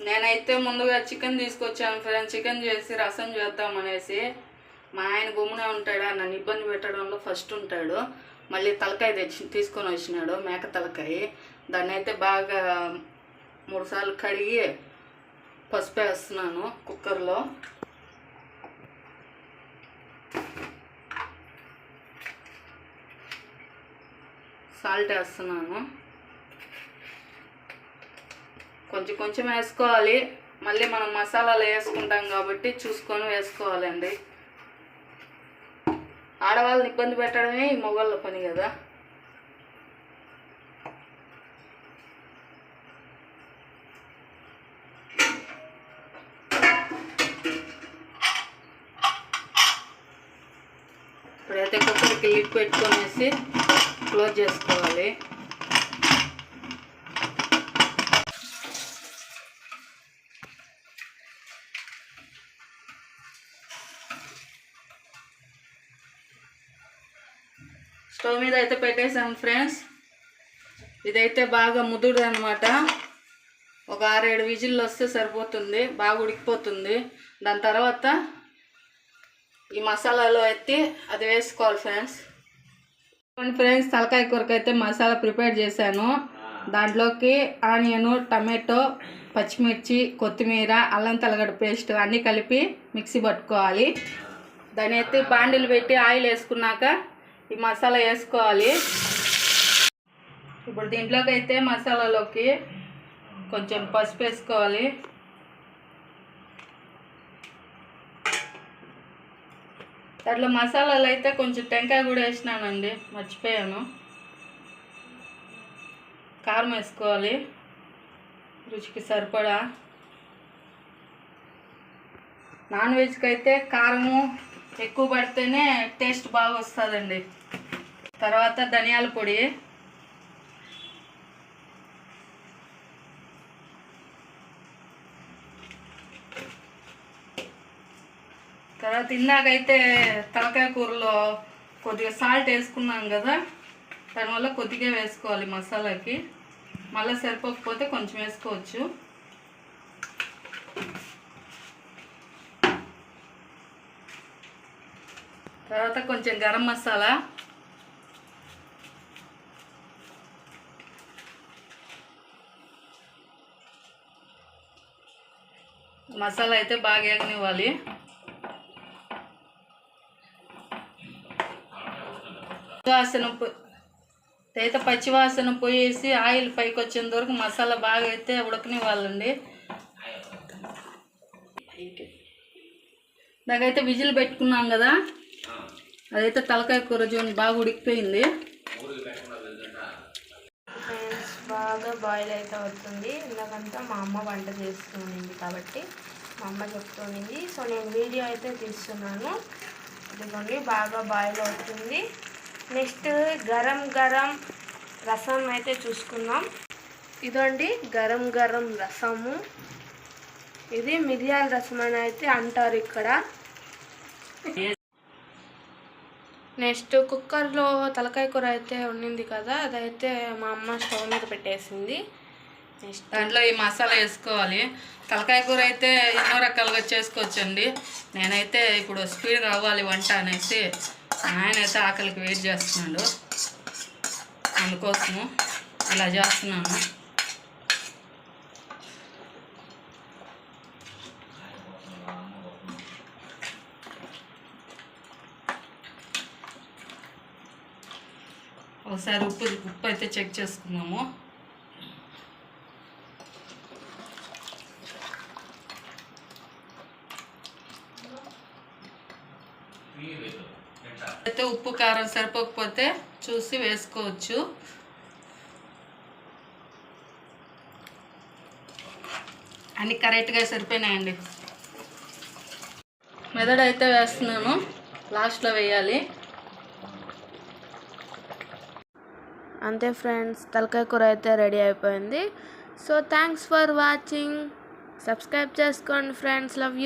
నేనైతే ముందుగా చికెన్ తీసుకొచ్చాను ఫ్రెండ్స్ చికెన్ చేసి రసం చేద్దాం అనేసి మా ఆయన గుమ్మునే ఉంటాడు? నన్ను ఇబ్బంది పెట్టడంలో ఫస్ట్ ఉంటాడు. మళ్ళీ తలకాయ తెచ్చి తీసుకొని వచ్చినాడు మేక తలకాయ. దాన్ని అయితే బాగా మూడుసార్లు కడిగి పసుపు వేస్తున్నాను కుక్కర్లో. సాల్ట్ వేస్తున్నాను. కొంచెం కొంచెం వేసుకోవాలి. మళ్ళీ మనం మసాలాలు వేసుకుంటాం కాబట్టి చూసుకొని వేసుకోవాలండి. ఆడవాళ్ళని ఇబ్బంది పెట్టడమే ఈ మొగళ్ళ పని కదా. ఇప్పుడైతే కుక్కర్కి లిడ్ పెట్టుకొనేసి క్లోజ్ చేసుకోవాలి. స్టవ్ మీద అయితే పెట్టేసాం ఫ్రెండ్స్. ఇదైతే బాగా ముదుడు అనమాట ఒక ఆరేడు విజిల్లు వస్తే సరిపోతుంది బాగా ఉడికిపోతుంది. దాని తర్వాత ఈ మసాలాలో ఎత్తి అది వేసుకోవాలి ఫ్రెండ్స్. ఫ్రెండ్స్ తలకాయ కూరకు అయితే మసాలా ప్రిపేర్ చేశాను. దాంట్లోకి ఆనియన్ టమాటో పచ్చిమిర్చి కొత్తిమీర అల్లం తలగడ పేస్ట్ అన్నీ కలిపి మిక్సీ పట్టుకోవాలి. దాని ఎత్తి బాండిలు పెట్టి ఆయిల్ వేసుకున్నాక ఈ మసాలా వేసుకోవాలి. ఇప్పుడు దీంట్లోకి అయితే మసాలాలోకి కొంచెం పసుపు వేసుకోవాలి. దాంట్లో మసాలాలు అయితే కొంచెం టెంకాయ కూడా వేసినానండి మర్చిపోయాను. కారం వేసుకోవాలి రుచికి సరిపడా. నాన్ వెజ్కి అయితే కారము ఎక్కువ పడితేనే టేస్ట్ బాగా వస్తుందండి తర్వాత ధనియాల పొడి. తర్వాత ఇందాకైతే తలకాయ కూరలో కొద్దిగా సాల్ట్ వేసుకున్నాం కదా దానివల్ల కొద్దిగా వేసుకోవాలి మసాలాకి. మళ్ళీ సరిపోకపోతే కొంచెం వేసుకోవచ్చు. తర్వాత కొంచెం గరం మసాలా. మసాలా అయితే బాగా వేగనివ్వాలి వాసన పో- అయితే పచ్చివాసన పోయేసి ఆయిల్ పైకి వచ్చేంత వరకు మసాలా బాగా అయితే ఉడకనివ్వాలండి. నాకైతే విజిల్ పెట్టుకున్నాం కదా. అదైతే తలకాయ కూర చూడండి బాగా ఉడికిపోయింది ఫ్రెండ్స్ బాగా బాయిల్ అయితే అవుతుంది. ఇందాకంతా మా అమ్మ వంట చేస్తుంది కాబట్టి మా అమ్మ చెప్తుంది సో నేను వీడియో అయితే తీస్తున్నాను. ఇదిగోండి బాగా బాయిల్ అవుతుంది. నెక్స్ట్ గరం గరం రసం అయితే చూసుకుందాం. ఇదండి గరం గరం రసము. ఇది మిరియాల రసం అని అయితే అంటారు ఇక్కడ. నెక్స్ట్ కుక్కర్లో తలకాయ కూర అయితే ఉండింది కదా అదైతే మా అమ్మ స్టవ్ మీద పెట్టేసింది. నెక్స్ట్ దాంట్లో ఈ మసాలా వేసుకోవాలి. తలకాయ కూర అయితే ఎన్నో రకాలుగా చేసుకోవచ్చండి. నేనైతే ఇప్పుడు స్పీడ్గా అవ్వాలి వంట అనేసి ఆయన అయితే ఆకలికి వెయిట్ చేస్తున్నాడు. అందుకోసము ఇలా చేస్తున్నాను. ఒకసారి ఉప్పు ఉప్పు అయితే చెక్ చేసుకున్నాము అయితే ఉప్పు కారం సరిపోకపోతే చూసి వేసుకోవచ్చు. అన్ని కరెక్ట్గా సరిపోయినాయండి. మెదడు అయితే వేస్తున్నాను. లాస్ట్లో వేయాలి. అంతే ఫ్రెండ్స్ తలకాయ కూర అయితే రెడీ అయిపోయింది. So thanks for watching subscribe చేసుకోండి ఫ్రెండ్స్. Love you